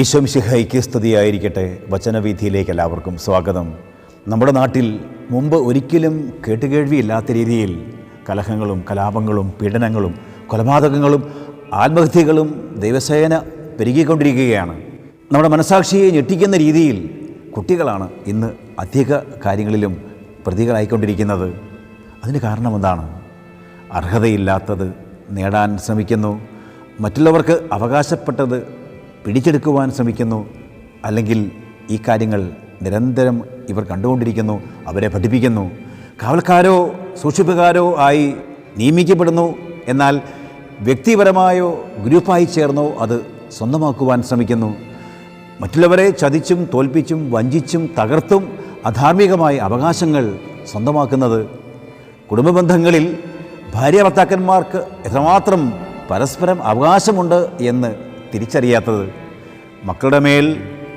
ഈശ്വംശിഹയ്ക്ക് സ്തുതിയായിരിക്കട്ടെ. വചനവീഥിയിലേക്ക് എല്ലാവർക്കും സ്വാഗതം. നമ്മുടെ നാട്ടിൽ മുമ്പ് ഒരിക്കലും കേട്ടുകേഴ്വിയില്ലാത്ത രീതിയിൽ കലഹങ്ങളും കലാപങ്ങളും പീഡനങ്ങളും കൊലപാതകങ്ങളും ആത്മഹത്യകളും ദൈവസേന പെരുകിക്കൊണ്ടിരിക്കുകയാണ്. നമ്മുടെ മനസാക്ഷിയെ ഞെട്ടിക്കുന്ന രീതിയിൽ കുട്ടികളാണ് ഇന്ന് അധിക കാര്യങ്ങളിലും പ്രതികളായിക്കൊണ്ടിരിക്കുന്നത്. അതിന് കാരണം എന്താണ്? അർഹതയില്ലാത്തത് നേടാൻ ശ്രമിക്കുന്നു. മറ്റുള്ളവർക്ക് അവകാശപ്പെട്ടത് പിടിച്ചെടുക്കുവാൻ ശ്രമിക്കുന്നു. അല്ലെങ്കിൽ ഈ കാര്യങ്ങൾ നിരന്തരം ഇവർ കണ്ടുകൊണ്ടിരിക്കുന്നു അവരെ പഠിപ്പിക്കുന്നു. കാവൽക്കാരോ സൂക്ഷിപ്പുകാരോ ആയി നിയമിക്കപ്പെടുന്നു. എന്നാൽ വ്യക്തിപരമായോ ഗ്രൂപ്പായി ചേർന്നോ അത് സ്വന്തമാക്കുവാൻ ശ്രമിക്കുന്നു. മറ്റുള്ളവരെ ചതിച്ചും തോൽപ്പിച്ചും വഞ്ചിച്ചും തകർത്തും അധാർമികമായ അവകാശങ്ങൾ സ്വന്തമാക്കുന്നത്. കുടുംബ ബന്ധങ്ങളിൽ ഭാര്യ ഭർത്താക്കന്മാർക്ക് എത്രമാത്രം പരസ്പരം അവകാശമുണ്ട് എന്ന് തിരിച്ചറിയാത്തത്? മക്കളുടെ മേൽ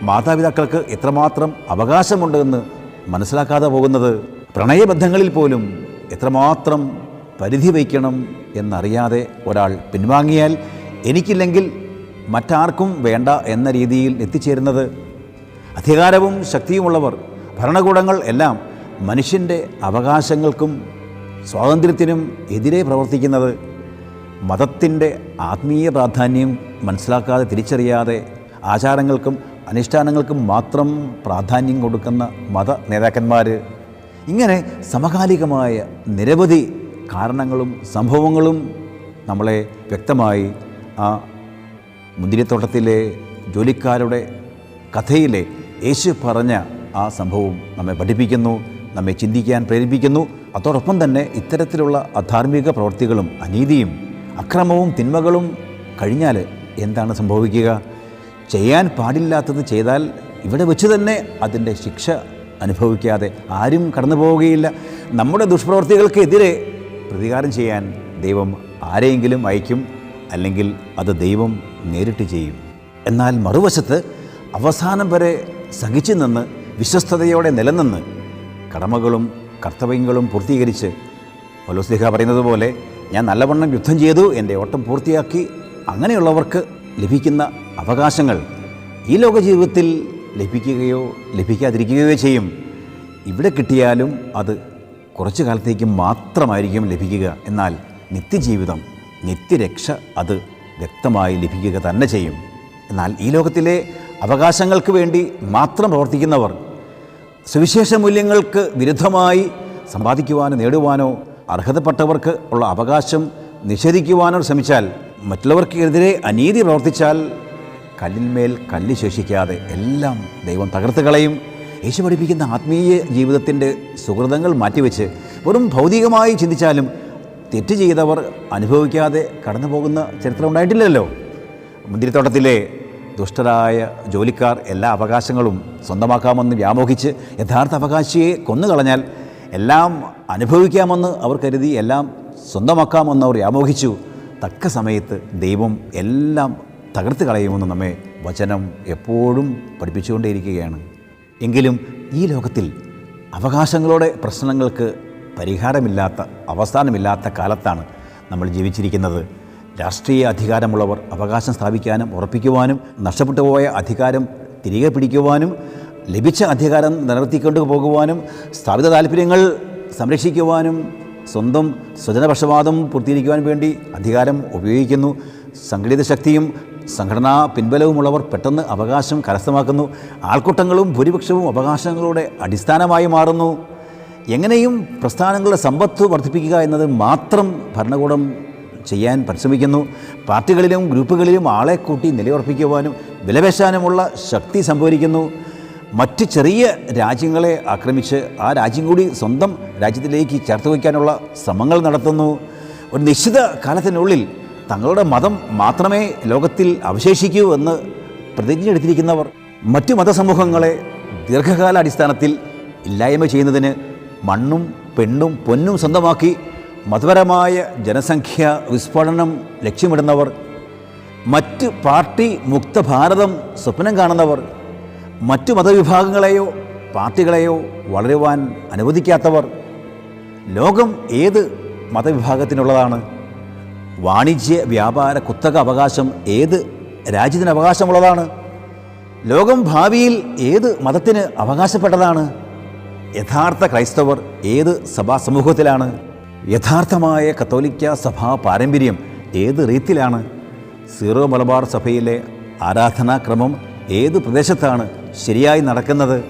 മാതാപിതാക്കൾക്ക് എത്രമാത്രം അവകാശമുണ്ടെന്ന് മനസ്സിലാക്കാതെ പോകുന്നത് പ്രണയബന്ധങ്ങളിൽ പോലും എത്രമാത്രം പരിധി വയ്ക്കണം എന്നറിയാതെ ഒരാൾ പിൻവാങ്ങിയാൽ എനിക്കില്ലെങ്കിൽ മറ്റാർക്കും വേണ്ട എന്ന രീതിയിൽ എത്തിച്ചേരുന്നത്. അധികാരവും ശക്തിയുമുള്ളവർ ഭരണകൂടങ്ങൾ എല്ലാം മനുഷ്യന്റെ അവകാശങ്ങൾക്കും സ്വാതന്ത്ര്യത്തിനും എതിരെ പ്രവർത്തിക്കുന്നത് മതത്തിന്റെ ആത്മീയ പ്രാധാന്യം മനസ്സിലാക്കാതെ തിരിച്ചറിയാതെ ആചാരങ്ങൾക്കും അനുഷ്ഠാനങ്ങൾക്കും മാത്രം പ്രാധാന്യം കൊടുക്കുന്ന മത നേതാക്കന്മാർ ഇങ്ങനെ സമകാലികമായ നിരവധി കാരണങ്ങളും സംഭവങ്ങളും നമ്മളെ വ്യക്തമായി ആ മുന്തിരിത്തോട്ടത്തിലെ ജോലിക്കാരുടെ കഥയിലെ യേശു പറഞ്ഞ ആ സംഭവം നമ്മെ പഠിപ്പിക്കുന്നു നമ്മെ ചിന്തിക്കാൻ പ്രേരിപ്പിക്കുന്നു. അതോടൊപ്പം തന്നെ ഇത്തരത്തിലുള്ള അധാർമിക പ്രവൃത്തികളും അനീതിയും അക്രമവും തിന്മകളും കഴിഞ്ഞാൽ എന്താണ് സംഭവിക്കുക? ചെയ്യാൻ പാടില്ലാത്തത് ചെയ്താൽ ഇവിടെ വെച്ച് തന്നെ അതിന്റെ ശിക്ഷ അനുഭവിക്കാതെ ആരും കടന്നു പോവുകയില്ല. നമ്മുടെ ദുഷ്പ്രവർത്തികൾക്കെതിരെ പ്രതികാരം ചെയ്യാൻ ദൈവം ആരെയെങ്കിലും അയക്കും അല്ലെങ്കിൽ അത് ദൈവം നേരിട്ട് ചെയ്യും. എന്നാൽ മറുവശത്ത് അവസാനം വരെ സഹിച്ചു നിന്ന് വിശ്വസ്തയോടെ നിലനിന്ന് കടമകളും കർത്തവ്യങ്ങളും പൂർത്തീകരിച്ച് പലോസ്ലിഹ പറയുന്നത് പോലെ ഞാൻ നല്ലവണ്ണം യുദ്ധം ചെയ്തു എന്റെ ഓട്ടം പൂർത്തിയാക്കി. അങ്ങനെയുള്ളവർക്ക് ലഭിക്കുന്ന അവകാശങ്ങൾ ഈ ലോക ജീവിതത്തിൽ ലഭിക്കുകയോ ലഭിക്കാതിരിക്കുകയോ ചെയ്യും. ഇവിടെ കിട്ടിയാലും അത് കുറച്ചു കാലത്തേക്ക് മാത്രമായിരിക്കും ലഭിക്കുക. എന്നാൽ നിത്യജീവിതം നിത്യരക്ഷ അത് വ്യക്തമായി ലഭിക്കുക തന്നെ ചെയ്യും. എന്നാൽ ഈ ലോകത്തിലെ അവകാശങ്ങൾക്ക് വേണ്ടി മാത്രം പ്രവർത്തിക്കുന്നവർ സുവിശേഷ മൂല്യങ്ങൾക്ക് വിരുദ്ധമായി സമ്പാദിക്കുവാനോ നേടുവാനോ അർഹതപ്പെട്ടവർക്ക് ഉള്ള അവകാശം നിഷേധിക്കുവാനോ ശ്രമിച്ചാൽ മറ്റുള്ളവർക്കെതിരെ അനീതി പ്രവർത്തിച്ചാൽ കല്ലിന്മേൽ കല്ല് ശേഷിക്കാതെ എല്ലാം ദൈവം തകർത്ത് കളയും. യേശു പഠിപ്പിക്കുന്ന ആത്മീയ ജീവിതത്തിന്റെ സുഹൃതങ്ങൾ മാറ്റിവെച്ച് വെറും ഭൗതികമായി ചിന്തിച്ചാലും തെറ്റ് ചെയ്തവർ അനുഭവിക്കാതെ കടന്നു പോകുന്ന ചരിത്രം ഉണ്ടായിട്ടില്ലല്ലോ. മുന്തിരിത്തോട്ടത്തിലെ ദുഷ്ടരായ ജോലിക്കാർ എല്ലാ അവകാശങ്ങളും സ്വന്തമാക്കാമെന്ന് വ്യാമോഹിച്ച് യഥാർത്ഥ അവകാശിയെ കൊന്നുകളഞ്ഞാൽ എല്ലാം അനുഭവിക്കാമെന്ന് അവർ കരുതി എല്ലാം സ്വന്തമാക്കാമെന്ന് അവർ വ്യാമോഹിച്ചു തക്ക സമയത്ത് ദൈവം എല്ലാം തകർത്ത് കളയുമെന്ന് നമ്മെ വചനം എപ്പോഴും പഠിപ്പിച്ചുകൊണ്ടേയിരിക്കുകയാണ്. എങ്കിലും ഈ ലോകത്തിൽ അവകാശങ്ങളുടെ പ്രശ്നങ്ങൾക്ക് പരിഹാരമില്ലാത്ത അവസാനമില്ലാത്ത കാലത്താണ് നമ്മൾ ജീവിച്ചിരിക്കുന്നത്. രാഷ്ട്രീയ അധികാരമുള്ളവർ അവകാശം സ്ഥാപിക്കാനും ഉറപ്പിക്കുവാനും നഷ്ടപ്പെട്ടു പോയ അധികാരം തിരികെ പിടിക്കുവാനും ലഭിച്ച അധികാരം നിലനിർത്തിക്കൊണ്ടു പോകുവാനും സ്ഥാപിത താല്പര്യങ്ങൾ സംരക്ഷിക്കുവാനും സ്വന്തം സ്വജനപക്ഷപാതം പൂർത്തീകരിക്കുവാൻ വേണ്ടി അധികാരം ഉപയോഗിക്കുന്നു. സംഘടിത ശക്തിയും സംഘടനാ പിൻബലവുമുള്ളവർ പെട്ടെന്ന് അവകാശം കരസ്ഥമാക്കുന്നു. ആൾക്കൂട്ടങ്ങളും ഭൂരിപക്ഷവും അവകാശങ്ങളുടെ അടിസ്ഥാനമായി മാറുന്നു. എങ്ങനെയും പ്രസ്ഥാനങ്ങളുടെ സമ്പത്ത് വർദ്ധിപ്പിക്കുക എന്നത് മാത്രം ഭരണകൂടം ചെയ്യാൻ പരിശ്രമിക്കുന്നു. പാർട്ടികളിലും ഗ്രൂപ്പുകളിലും ആളെ കൂട്ടി നിലയുറപ്പിക്കുവാനും വിലപേശാനുമുള്ള ശക്തി സംഭരിക്കുന്നു. മറ്റ് ചെറിയ രാജ്യങ്ങളെ ആക്രമിച്ച് ആ രാജ്യം കൂടി സ്വന്തം രാജ്യത്തിലേക്ക് ചേർത്ത് വയ്ക്കാനുള്ള ശ്രമങ്ങൾ നടത്തുന്നു. ഒരു നിശ്ചിത കാലത്തിനുള്ളിൽ തങ്ങളുടെ മതം മാത്രമേ ലോകത്തിൽ അവശേഷിക്കൂ എന്ന് പ്രതിജ്ഞ എടുത്തിരിക്കുന്നവർ മറ്റു മതസമൂഹങ്ങളെ ദീർഘകാലാടിസ്ഥാനത്തിൽ ഇല്ലായ്മ ചെയ്യുന്നതിന് മണ്ണും പെണ്ണും പൊന്നും സ്വന്തമാക്കി മതപരമായ ജനസംഖ്യ വിസ്ഫോടനം ലക്ഷ്യമിടുന്നവർ. മറ്റ് പാർട്ടി മുക്ത ഭാരതം സ്വപ്നം കാണുന്നവർ. മറ്റു മതവിഭാഗങ്ങളെയോ പാർട്ടികളെയോ വളരുവാൻ അനുവദിക്കാത്തവർ ലോകം ഏത് മതവിഭാഗത്തിനുള്ളതാണ്? വാണിജ്യ വ്യാപാര കുത്തക അവകാശം ഏത് രാജ്യത്തിന് അവകാശമുള്ളതാണ്? ലോകം ഭാവിയിൽ ഏത് മതത്തിന് അവകാശപ്പെട്ടതാണ്? യഥാർത്ഥ ക്രൈസ്തവർ ഏത് സഭാ സമൂഹത്തിലാണ് യഥാർത്ഥമായ കത്തോലിക്ക സഭാ പാരമ്പര്യം ഏത് റീത്തിലാണ്? സീറോ മലബാർ സഭയിലെ ആരാധനാക്രമം ഏത് പ്രദേശത്താണ്? ശരിയായി നടക്കുന്നത്?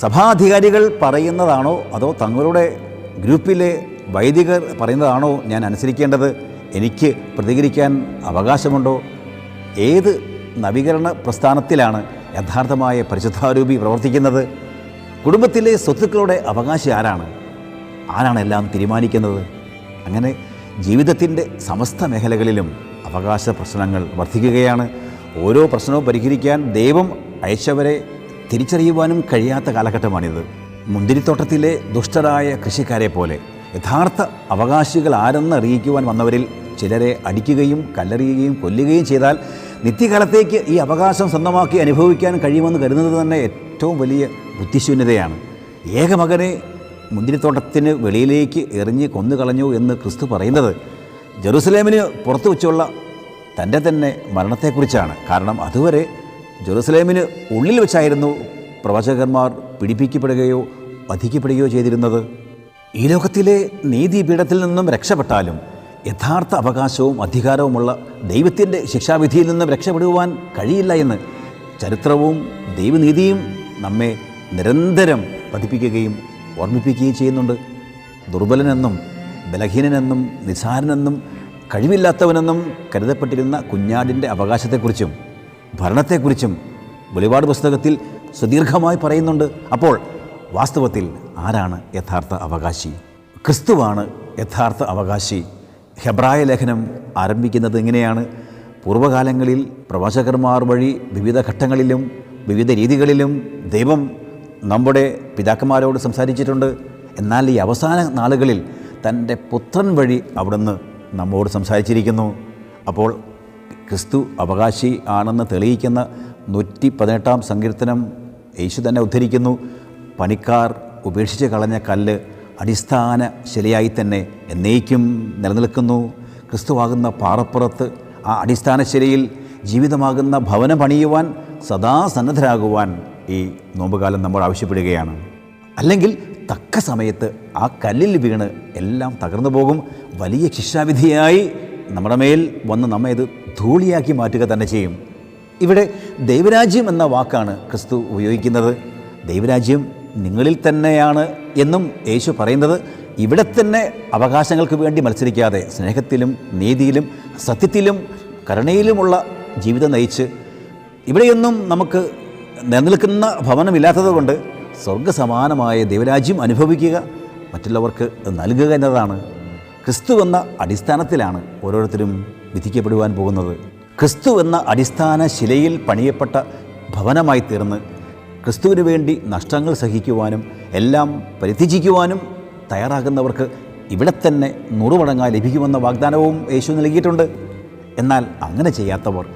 സഭാധികാരികൾ പറയുന്നതാണോ അതോ തങ്ങളുടെ ഗ്രൂപ്പിലെ വൈദികർ പറയുന്നതാണോ ഞാൻ അനുസരിക്കേണ്ടത്? എനിക്ക് പ്രതികരിക്കാൻ അവകാശമുണ്ടോ? ഏത് നവീകരണ പ്രസ്ഥാനത്തിലാണ് യഥാർത്ഥമായ പരിശുദ്ധാരൂപി പ്രവർത്തിക്കുന്നത്? കുടുംബത്തിലെ സ്വത്തുക്കളുടെ അവകാശി ആരാണ്? ആരാണ് എല്ലാം തീരുമാനിക്കുന്നത്? അങ്ങനെ ജീവിതത്തിന്റെ സമസ്ത മേഖലകളിലും അവകാശ പ്രശ്നങ്ങൾ വർദ്ധിക്കുകയാണ്. ഓരോ പ്രശ്നവും പരിഹരിക്കാൻ ദൈവം അയച്ചവരെ തിരിച്ചറിയുവാനും കഴിയാത്ത കാലഘട്ടമാണിത്. മുന്തിരിത്തോട്ടത്തിലെ ദുഷ്ടരായ കൃഷിക്കാരെ പോലെ യഥാർത്ഥ അവകാശികൾ ആരെന്ന് അറിയിക്കുവാൻ വന്നവരിൽ ചിലരെ അടിക്കുകയും കല്ലെറിയുകയും കൊല്ലുകയും ചെയ്താൽ നിത്യകാലത്തേക്ക് ഈ അവകാശം സ്വന്തമാക്കി അനുഭവിക്കാൻ കഴിയുമെന്ന് കരുതുന്നത് തന്നെ ഏറ്റവും വലിയ ബുദ്ധിശൂന്യതയാണ്. ഏകമകനെ മുന്തിരിത്തോട്ടത്തിന് വെളിയിലേക്ക് എറിഞ്ഞ് കൊന്നുകളഞ്ഞു എന്ന് ക്രിസ്തു പറയുന്നത് ജെറുസലേമിന് പുറത്തു വെച്ചുള്ള തന്റെ തന്നെ മരണത്തെക്കുറിച്ചാണ്. കാരണം അതുവരെ ജെറുസലേമിന് ഉള്ളിൽ വെച്ചായിരുന്നു പ്രവാചകന്മാർ പിടിപ്പിക്കപ്പെടുകയോ വധിക്കപ്പെടുകയോ ചെയ്തിരുന്നത്. ഈ ലോകത്തിലെ നീതിപീഠത്തിൽ നിന്നും രക്ഷപ്പെട്ടാലും യഥാർത്ഥ അവകാശവും അധികാരവുമുള്ള ദൈവത്തിന്റെ ശിക്ഷാവിധിയിൽ നിന്നും രക്ഷപ്പെടുവാൻ കഴിയില്ല എന്ന് ചരിത്രവും ദൈവനീതിയും നമ്മെ നിരന്തരം പഠിപ്പിക്കുകയും ഓർമ്മിപ്പിക്കുകയും ചെയ്യുന്നുണ്ട്. ദുർബലനെന്നും ബലഹീനനെന്നും നിസാരനെന്നും കഴിവില്ലാത്തവനെന്നും കരുതപ്പെട്ടിരുന്ന കുഞ്ഞാടിന്റെ അവകാശത്തെക്കുറിച്ചും ഭരണത്തെക്കുറിച്ചും വെളിപാട് പുസ്തകത്തിൽ സുദീർഘമായി പറയുന്നുണ്ട്. അപ്പോൾ വാസ്തവത്തിൽ ആരാണ് യഥാർത്ഥ അവകാശി? ക്രിസ്തുവാണ് യഥാർത്ഥ അവകാശി. ഹെബ്രായ ലേഖനം ആരംഭിക്കുന്നത് എങ്ങനെയാണ്? പൂർവകാലങ്ങളിൽ പ്രവാചകന്മാർ വഴി വിവിധ ഘട്ടങ്ങളിലും വിവിധ രീതികളിലും ദൈവം നമ്മുടെ പിതാക്കന്മാരോട് സംസാരിച്ചിട്ടുണ്ട്. എന്നാൽ ഈ അവസാന നാളുകളിൽ തന്റെ പുത്രൻ വഴി അവിടുന്ന് നമ്മോട് സംസാരിച്ചിരിക്കുന്നു. അപ്പോൾ ക്രിസ്തു അവകാശി ആണെന്ന് തെളിയിക്കുന്ന നൂറ്റി പതിനെട്ടാം സങ്കീർത്തനം യേശു തന്നെ ഉദ്ധരിക്കുന്നു. പണിക്കാർ ഉപേക്ഷിച്ച് കളഞ്ഞ കല്ല് അടിസ്ഥാന ശിലയായി തന്നെ എന്നേക്കും നിലനിൽക്കുന്നു. ക്രിസ്തുവാകുന്ന പാറപ്പുറത്ത് ആ അടിസ്ഥാന ശിലയിൽ ജീവിതമാകുന്ന ഭവനം പണിയുവാൻ സദാ സന്നദ്ധരാകുവാൻ ഈ നോമ്പുകാലം നമ്മൾ ആവശ്യപ്പെടുകയാണ്. അല്ലെങ്കിൽ തക്ക സമയത്ത് ആ കല്ലിൽ വീണ് എല്ലാം തകർന്നു പോകും. വലിയ ശിക്ഷാവിധിയായി നമ്മുടെ മേൽ വന്ന് നമ്മെ ഇത് ധൂളിയാക്കി മാറ്റുക തന്നെ ചെയ്യും. ഇവിടെ ദൈവരാജ്യം എന്ന വാക്കാണ് ക്രിസ്തു ഉപയോഗിക്കുന്നത്. ദൈവരാജ്യം നിങ്ങളിൽ തന്നെയാണ് എന്നും യേശു പറയുന്നത്. ഇവിടെ തന്നെ അവകാശങ്ങൾക്ക് വേണ്ടി മത്സരിക്കാതെ സ്നേഹത്തിലും നീതിയിലും സത്യത്തിലും കരുണയിലുമുള്ള ജീവിതം നയിച്ച് ഇവിടെയൊന്നും നമുക്ക് നിലനിൽക്കുന്ന ഭവനമില്ലാത്തതുകൊണ്ട് സ്വർഗസമാനമായ ദൈവരാജ്യം അനുഭവിക്കുക മറ്റുള്ളവർക്ക് നൽകുക എന്നതാണ് ക്രിസ്തു എന്ന അടിസ്ഥാനത്തിലാണ് ഓരോരുത്തരും വിധിക്കപ്പെടുവാൻ പോകുന്നത്. ക്രിസ്തു എന്ന അടിസ്ഥാന ശിലയിൽ പണിയപ്പെട്ട ഭവനമായി തീർന്ന് ക്രിസ്തുവിന് വേണ്ടി നഷ്ടങ്ങൾ സഹിക്കുവാനും എല്ലാം പരിത്യജിക്കുവാനും തയ്യാറാകുന്നവർക്ക് ഇവിടെ തന്നെ നൂറുമടങ്ങായി ലഭിക്കുമെന്ന വാഗ്ദാനവും യേശു നൽകിയിട്ടുണ്ട്. എന്നാൽ അങ്ങനെ ചെയ്യാത്തവർ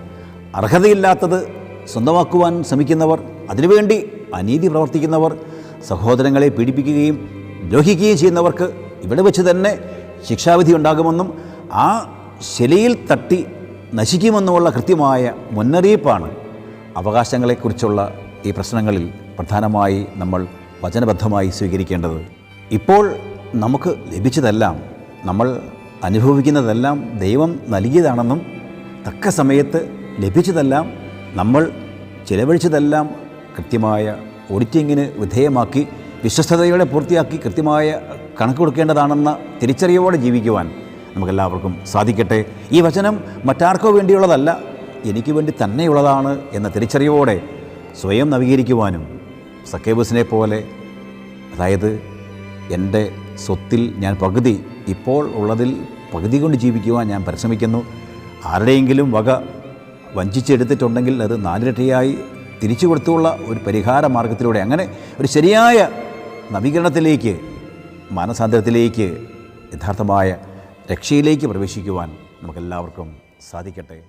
അർഹതയില്ലാത്തത് സ്വന്തമാക്കുവാൻ ശ്രമിക്കുന്നവർ അതിനുവേണ്ടി അനീതി പ്രവർത്തിക്കുന്നവർ സഹോദരങ്ങളെ പീഡിപ്പിക്കുകയും ദ്രോഹിക്കുകയും ചെയ്യുന്നവർക്ക് ഇവിടെ വെച്ച് തന്നെ ശിക്ഷാവിധി ഉണ്ടാകുമെന്നും ആ ശിലയിൽ തട്ടി നശിക്കുമെന്നുമുള്ള കൃത്യമായ മുന്നറിയിപ്പാണ് അവകാശങ്ങളെക്കുറിച്ചുള്ള ഈ പ്രശ്നങ്ങളിൽ പ്രധാനമായി നമ്മൾ വചനബദ്ധമായി സ്വീകരിക്കേണ്ടത്. ഇപ്പോൾ നമുക്ക് ലഭിച്ചതെല്ലാം നമ്മൾ അനുഭവിക്കുന്നതെല്ലാം ദൈവം നൽകിയതാണെന്നും തക്ക സമയത്ത് ലഭിച്ചതെല്ലാം നമ്മൾ ചിലവഴിച്ചതെല്ലാം കൃത്യമായ ഓഡിറ്റിങ്ങിന് വിധേയമാക്കി വിശ്വസ്തയോടെ പൂർത്തിയാക്കി കൃത്യമായ കണക്ക് കൊടുക്കേണ്ടതാണെന്ന തിരിച്ചറിയോടെ ജീവിക്കുവാൻ നമുക്കെല്ലാവർക്കും സാധിക്കട്ടെ. ഈ വചനം മറ്റാർക്കോ വേണ്ടിയുള്ളതല്ല എനിക്ക് വേണ്ടി തന്നെയുള്ളതാണ് എന്ന തിരിച്ചറിവോടെ സ്വയം നവീകരിക്കുവാനും സക്കേബസിനെ പോലെ അതായത് എന്റെ സ്വത്തിൽ ഞാൻ പകുതി ഇപ്പോൾ ഉള്ളതിൽ പകുതി കൊണ്ട് ജീവിക്കുവാൻ ഞാൻ പരിശ്രമിക്കുന്നു. ആരുടെയെങ്കിലും വക വഞ്ചിച്ചെടുത്തിട്ടുണ്ടെങ്കിൽ അത് നാലിരട്ടിയായി തിരിച്ചു കൊടുത്തുള്ള ഒരു പരിഹാര മാർഗത്തിലൂടെ അങ്ങനെ ഒരു ശരിയായ നവീകരണത്തിലേക്ക് മാനസാന്തരത്തിലേക്ക് യഥാർത്ഥമായ രക്ഷയിലേക്ക് പ്രവേശിക്കുവാൻ നമുക്കെല്ലാവർക്കും സാധിക്കട്ടെ.